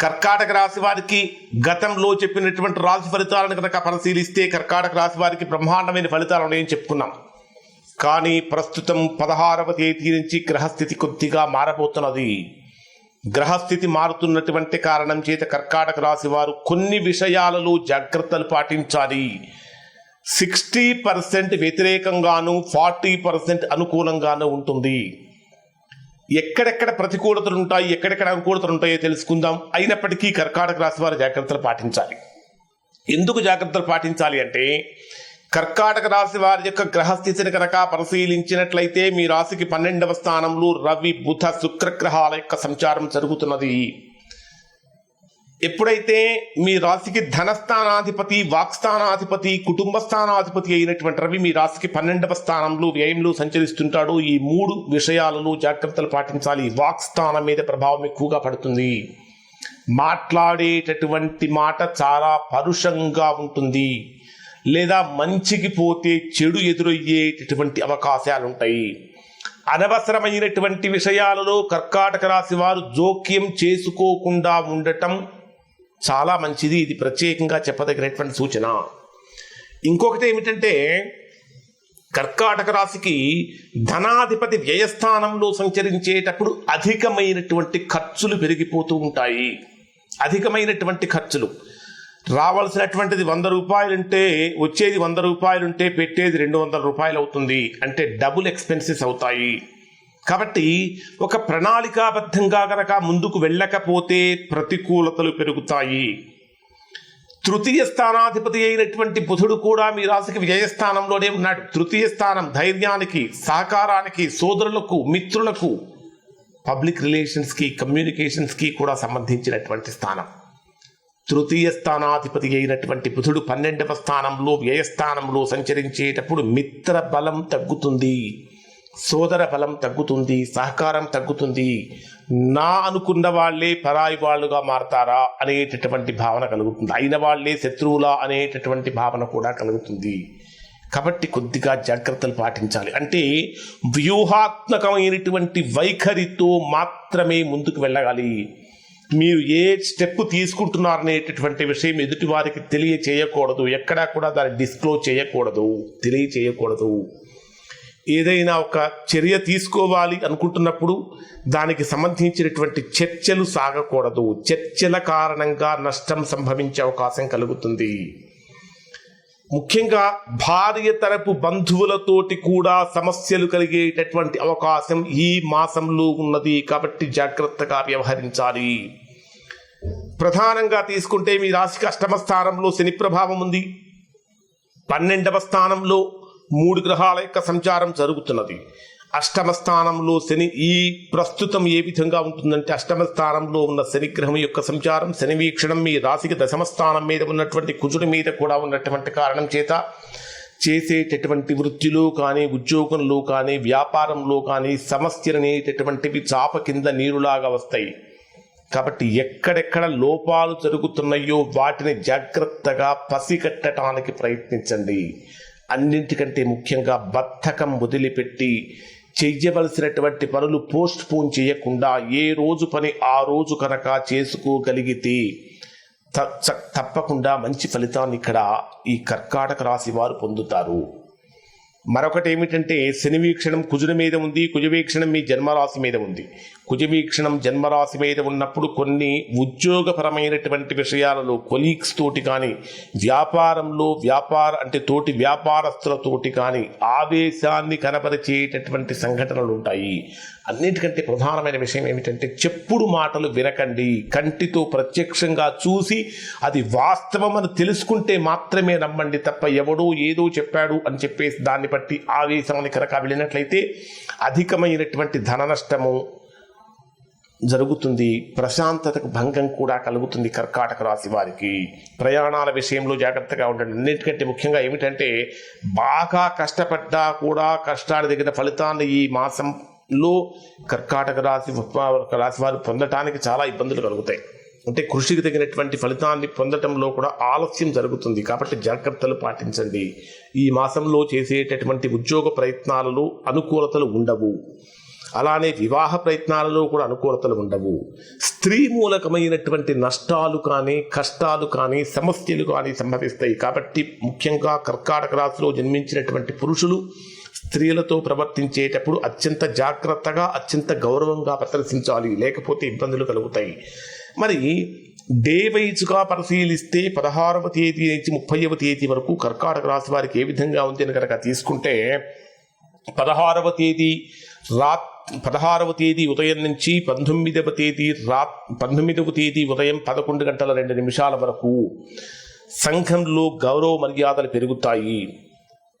కర్కాటక రాశి వారికి గతంలో చెప్పినటువంటి రాశి ఫలితాలను కనుక పరిశీలిస్తే కర్కాటక రాశి వారికి బ్రహ్మాండమైన ఫలితాలు ఉన్నాయని చెప్పుకున్నాం. కానీ ప్రస్తుతం పదహారవ తేదీ నుంచి గ్రహస్థితి కొద్దిగా మారబోతున్నది. గ్రహస్థితి మారుతున్నటువంటి కారణం చేత కర్కాటక రాశి వారు కొన్ని విషయాలలో జాగ్రత్తలు పాటించాలి. సిక్స్టీ పర్సెంట్ వ్యతిరేకంగాను ఫార్టీ పర్సెంట్ అనుకూలంగాను ఉంటుంది. ఎక్కడెక్కడ ప్రతికూలతలు ఉంటాయి ఎక్కడెక్కడ అనుకూలతలు ఉంటాయో తెలుసుకుందాం. అయినప్పటికీ కర్కాటక రాశి వారు జాగ్రత్తలు పాటించాలి. ఎందుకు జాగ్రత్తలు పాటించాలి అంటే కర్కాటక రాశి వారి యొక్క గ్రహస్థితిని కనుక పరిశీలించినట్లయితే మీ రాశికి పన్నెండవ స్థానంలో రవి బుధ శుక్రగ్రహాల యొక్క సంచారం జరుగుతున్నది. ఎప్పుడైతే మీ రాశికి ధనస్థానాధిపతి వాక్స్థానాధిపతి కుటుంబ స్థానాధిపతి అయినటువంటి రవి మీ రాశికి పన్నెండవ స్థానంలో వ్యయంలో సంచరిస్తుంటాడు ఈ మూడు విషయాలలో జాగ్రత్తలు పాటించాలి. వాక్స్థానం మీద ప్రభావం ఎక్కువగా పడుతుంది. మాట్లాడేటటువంటి మాట చాలా పరుషంగా ఉంటుంది. లేదా మంచికి పోతే చెడు ఎదురయ్యేటటువంటి అవకాశాలు ఉంటాయి అనవసరమైనటువంటి విషయాలలో కర్కాటక రాశి వారు జోక్యం చేసుకోకుండా ఉండటం చాలా మంచిది. ఇది ప్రత్యేకంగా చెప్పదగినటువంటి సూచన. ఇంకొకటి ఏమిటంటే కర్కాటక రాశికి ధనాధిపతి వ్యయస్థానంలో సంచరించేటప్పుడు అధికమైనటువంటి ఖర్చులు పెరిగిపోతూ ఉంటాయి. అధికమైనటువంటి ఖర్చులు. రావాల్సినటువంటిది వంద రూపాయలుంటే వచ్చేది వంద రూపాయలుంటే పెట్టేది రెండు వందల రూపాయలు అవుతుంది అంటే డబుల్ ఎక్స్పెన్సెస్ అవుతాయి. కాబట్టి ఒక ప్రణాళికాబద్ధంగా గనక ముందుకు వెళ్ళకపోతే ప్రతికూలతలు పెరుగుతాయి. తృతీయ స్థానాధిపతి అయినటువంటి బుధుడు కూడా మీ రాశికి విజయస్థానంలోనే ఉన్నాడు. తృతీయ స్థానం ధైర్యానికి సహకారానికి సోదరులకు మిత్రులకు పబ్లిక్ రిలేషన్స్కి కమ్యూనికేషన్స్కి కూడా సంబంధించినటువంటి స్థానం. తృతీయ స్థానాధిపతి అయినటువంటి బుధుడు పన్నెండవ స్థానంలో వ్యయస్థానంలో సంచరించేటప్పుడు మిత్ర బలం తగ్గుతుంది. సోదర బలం తగ్గుతుంది సహకారం తగ్గుతుంది. నా అనుకున్న వాళ్ళే పరాయి వాళ్ళుగా మారతారా అనేటటువంటి భావన కలుగుతుంది. అయిన వాళ్ళే శత్రువులా అనేటటువంటి భావన కూడా కలుగుతుంది. కాబట్టి కొద్దిగా జాగ్రత్తలు పాటించాలి. అంటే వ్యూహాత్మకమైనటువంటి వైఖరితో మాత్రమే ముందుకు వెళ్ళగాలి. మీరు ఏ స్టెప్ తీసుకుంటున్నారనేటటువంటి విషయం ఎదుటి వారికి తెలియచేయకూడదు. ఎక్కడా కూడా దాన్ని డిస్క్లోజ్ చేయకూడదు. తెలియచేయకూడదు. ఏదైనా ఒక చర్య తీసుకోవాలి అనుకుంటున్నప్పుడు దానికి సంబంధించినటువంటి చర్చలు సాగకూడదు. చర్చల కారణంగా నష్టం సంభవించే అవకాశం కలుగుతుంది. ముఖ్యంగా భార్య తరపు బంధువులతోటి కూడా సమస్యలు కలిగేటటువంటి అవకాశం ఈ మాసంలో ఉన్నది కాబట్టి జాగ్రత్తగా వ్యవహరించాలి. ప్రధానంగా తీసుకుంటే మీ రాశికి అష్టమ స్థానంలో శని ప్రభావం ఉంది. పన్నెండవ స్థానంలో మూడు గ్రహాల యొక్క సంచారం జరుగుతున్నది. అష్టమ స్థానంలో శని ఈ ప్రస్తుతం ఏ విధంగా ఉంటుందంటే అష్టమ స్థానంలో ఉన్న శనిగ్రహం యొక్క సంచారం శని వీక్షణం మీ రాశికి దశమ స్థానం మీద ఉన్నటువంటి కుజుడి మీద కూడా ఉన్నటువంటి కారణం చేత చేసేటటువంటి వృత్తిలో కానీ ఉద్యోగంలో కానీ వ్యాపారంలో కానీ సమస్యలు అనేటటువంటివి చాప కింద నీరులాగా వస్తాయి. కాబట్టి ఎక్కడెక్కడ లోపాలు జరుగుతున్నాయో వాటిని జాగ్రత్తగా పసిగట్టడానికి ప్రయత్నించండి. అన్నింటికంటే ముఖ్యంగా బద్ధకం వదిలిపెట్టి చెయ్యవలసినటువంటి పనులు పోస్ట్ పోన్ చేయకుండా ఏ రోజు పని ఆ రోజు కనుక చేసుకోగలిగితే తప్పకుండా మంచి ఫలితాన్ని ఇక్కడ ఈ కర్కాటక రాశి వారు పొందుతారు. మరొకటి ఏమిటంటే శని వీక్షణం కుజుని మీద ఉంది కుజ వీక్షణం మీ జన్మరాశి మీద ఉంది. కుజవీక్షణం జన్మరాశి మీద ఉన్నప్పుడు కొన్ని ఉద్యోగపరమైనటువంటి విషయాలలో కొలీగ్స్ తోటి కానీ వ్యాపారంలో వ్యాపార అంటే తోటి వ్యాపారస్తులతోటి కానీ ఆవేశాన్ని కనపరిచేటటువంటి సంఘటనలు ఉంటాయి. అన్నిటికంటే ప్రధానమైన విషయం ఏమిటంటే చెప్పుడు మాటలు వినకండి. కంటితో ప్రత్యక్షంగా చూసి అది వాస్తవం అని తెలుసుకుంటే మాత్రమే నమ్మండి తప్ప ఎవడో ఏదో చెప్పాడు అని చెప్పేసి దాన్ని బట్టి ఆవేశం అని కనుక వెళ్ళినట్లయితే అధికమైనటువంటి ధన నష్టము జరుగుతుంది. ప్రశాంతతకు భంగం కూడా కలుగుతుంది కర్కాటక రాశి వారికి. ప్రయాణాల విషయంలో జాగ్రత్తగా ఉండండి. అన్నిటికంటే ముఖ్యంగా ఏమిటంటే బాగా కష్టపడ్డా కూడా కష్టాలు దగ్గర ఫలితాన్ని ఈ మాసంలో కర్కాటక రాశి రాశి వారు పొందటానికి చాలా ఇబ్బందులు కలుగుతాయి. అంటే కృషికి తగినటువంటి ఫలితాన్ని పొందటంలో కూడా ఆలస్యం జరుగుతుంది. కాబట్టి జాగ్రత్తలు పాటించండి. ఈ మాసంలో చేసేటటువంటి ఉద్యోగ ప్రయత్నాలలో అనుకూలతలు ఉండవు. అలానే వివాహ ప్రయత్నాలలో కూడా అనుకూలతలు ఉండవు. స్త్రీ మూలకమైనటువంటి నష్టాలు కానీ కష్టాలు కానీ సమస్యలు కానీ సంభవిస్తాయి. కాబట్టి ముఖ్యంగా కర్కాటక రాశిలో జన్మించినటువంటి పురుషులు స్త్రీలతో ప్రవర్తించేటప్పుడు అత్యంత జాగ్రత్తగా అత్యంత గౌరవంగా ప్రదర్శించాలి. లేకపోతే ఇబ్బందులు కలుగుతాయి. మరి డే వైజ్గా పరిశీలిస్తే పదహారవ తేదీ నుంచి ముప్పైవ తేదీ వరకు కర్కాటక రాశి వారికి ఏ విధంగా ఉంది అని కనుక తీసుకుంటే పదహారవ తేదీ రా పదహారవ తేదీ ఉదయం నుంచి పంతొమ్మిదవ తేదీ రా పంతొమ్మిదవ తేదీ ఉదయం పదకొండు గంటల రెండు నిమిషాల వరకు సంఘంలో గౌరవ మర్యాదలు పెరుగుతాయి.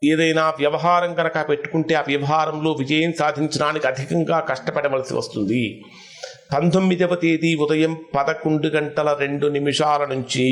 ఏదైనా వ్యవహారం కనుక పెట్టుకుంటే ఆ వ్యవహారంలో విజయం సాధించడానికి అధికంగా కష్టపడవలసి వస్తుంది. పంతొమ్మిదవ తేదీ ఉదయం పదకొండు గంటల రెండు నిమిషాల నుంచి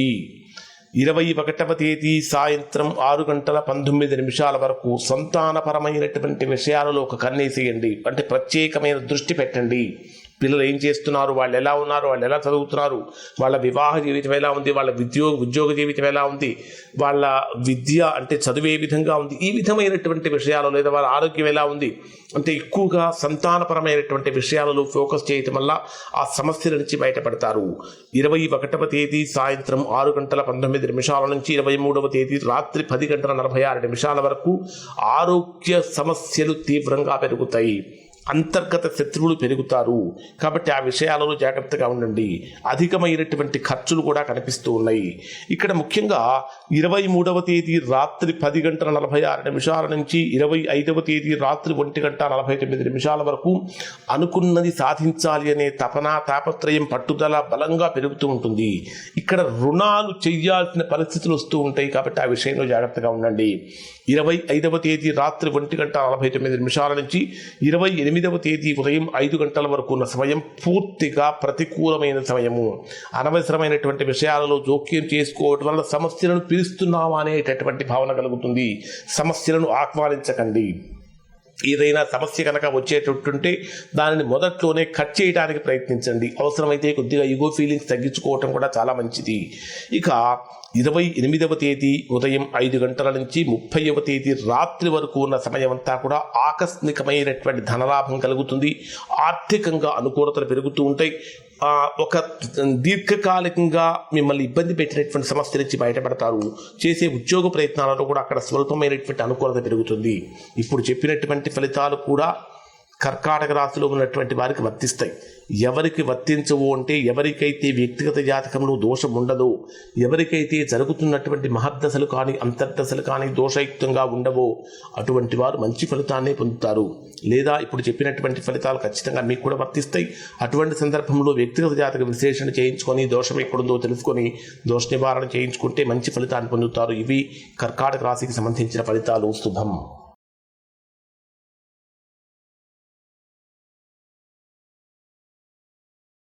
ఇరవై ఒకటవ తేదీ సాయంత్రం ఆరు గంటల పంతొమ్మిది నిమిషాల వరకు సంతానపరమైనటువంటి విషయాలలో ఒక కన్నేసేయండి. అంటే ప్రత్యేకమైన దృష్టి పెట్టండి. పిల్లలు ఏం చేస్తున్నారు? వాళ్ళు ఎలా ఉన్నారు? వాళ్ళు ఎలా చదువుతున్నారు? వాళ్ళ వివాహ జీవితం ఎలా ఉంది? వాళ్ళ ఉద్యోగ ఉద్యోగ జీవితం ఎలా ఉంది? వాళ్ళ విద్య అంటే చదువు ఏ విధంగా ఉంది. ఈ విధమైనటువంటి విషయాలు లేదా వాళ్ళ ఆరోగ్యం ఎలా ఉంది? అంటే ఎక్కువగా సంతానపరమైనటువంటి విషయాలలో ఫోకస్ చేయటం వల్ల ఆ సమస్యల నుంచి బయటపడతారు. ఇరవై ఒకటవ తేదీ సాయంత్రం ఆరు గంటల పంతొమ్మిది నిమిషాల నుంచి ఇరవై మూడవ తేదీ రాత్రి పది గంటల నలభై ఆరు నిమిషాల వరకు ఆరోగ్య సమస్యలు తీవ్రంగా పెరుగుతాయి. అంతర్గత శత్రువులు పెరుగుతారు. కాబట్టి ఆ విషయాలలో జాగ్రత్తగా ఉండండి. అధికమైనటువంటి ఖర్చులు కూడా కనిపిస్తూ ఉన్నాయి. ఇక్కడ ముఖ్యంగా ఇరవై మూడవ తేదీ రాత్రి పది గంటల నలభై ఆరు నిమిషాల నుంచి ఇరవై ఐదవ తేదీ రాత్రి ఒంటి గంట నలభై తొమ్మిది నిమిషాల వరకు అనుకున్నది సాధించాలి అనే తపన తాపత్రయం పట్టుదల బలంగా పెరుగుతూ ఉంటుంది. ఇక్కడ రుణాలు చేయాల్సిన పరిస్థితులు వస్తూ ఉంటాయి కాబట్టి ఆ విషయంలో జాగ్రత్తగా ఉండండి. ఇరవై ఐదవ తేదీ రాత్రి ఒంటి గంట నలభై తొమ్మిది నిమిషాల నుంచి ఇరవై ఎనిమిది ఎనిమిదవ తేదీ ఉదయం ఐదు గంటల వరకు ఉన్న సమయం పూర్తిగా ప్రతికూలమైన సమయము. అనవసరమైనటువంటి విషయాలలో జోక్యం చేసుకోవటం వల్ల సమస్యలను పిలుస్తున్నామా అనేటటువంటి భావన కలుగుతుంది. సమస్యలను ఆహ్వానించకండి. ఏదైనా సమస్య కనుక వచ్చేటట్టుంటే దానిని మొదట్లోనే కట్ చేయడానికి ప్రయత్నించండి. అవసరమైతే కొద్దిగా ఈగో ఫీలింగ్స్ తగ్గించుకోవటం కూడా చాలా మంచిది. ఇక ఇరవై ఎనిమిదవ తేదీ ఉదయం ఐదు గంటల నుంచి ముప్పైవ తేదీ రాత్రి వరకు ఉన్న సమయం అంతా కూడా ఆకస్మికమైనటువంటి ధనలాభం కలుగుతుంది. ఆర్థికంగా అనుకూలతలు పెరుగుతూ ఉంటాయి. ఒక దీర్ఘకాలికంగా మిమ్మల్ని ఇబ్బంది పెట్టినటువంటి సమస్య నుంచి బయటపడతారు. చేసే ఉద్యోగ ప్రయత్నాలలో కూడా అక్కడ స్వల్పమైనటువంటి అనుకూలత పెరుగుతుంది. ఇప్పుడు చెప్పినటువంటి ఫలితాలు కూడా కర్కాటక రాశిలో ఉన్నటువంటి వారికి వర్తిస్తాయి. ఎవరికి వర్తించవు అంటే ఎవరికైతే వ్యక్తిగత జాతకంలో దోషం ఉండదు ఎవరికైతే జరుగుతున్నటువంటి మహద్దశలు కానీ అంతర్దశలు కానీ దోషయుక్తంగా ఉండవో అటువంటి వారు మంచి ఫలితాన్ని పొందుతారు. లేదా ఇప్పుడు చెప్పినటువంటి ఫలితాలు ఖచ్చితంగా మీకు కూడా వర్తిస్తాయి. అటువంటి సందర్భంలో వ్యక్తిగత జాతక విశ్లేషణ చేయించుకొని దోషం ఎక్కడుందో తెలుసుకొని దోష నివారణ చేయించుకుంటే మంచి ఫలితాన్ని పొందుతారు. ఇవి కర్కాటక రాశికి సంబంధించిన ఫలితాలు. శుభం.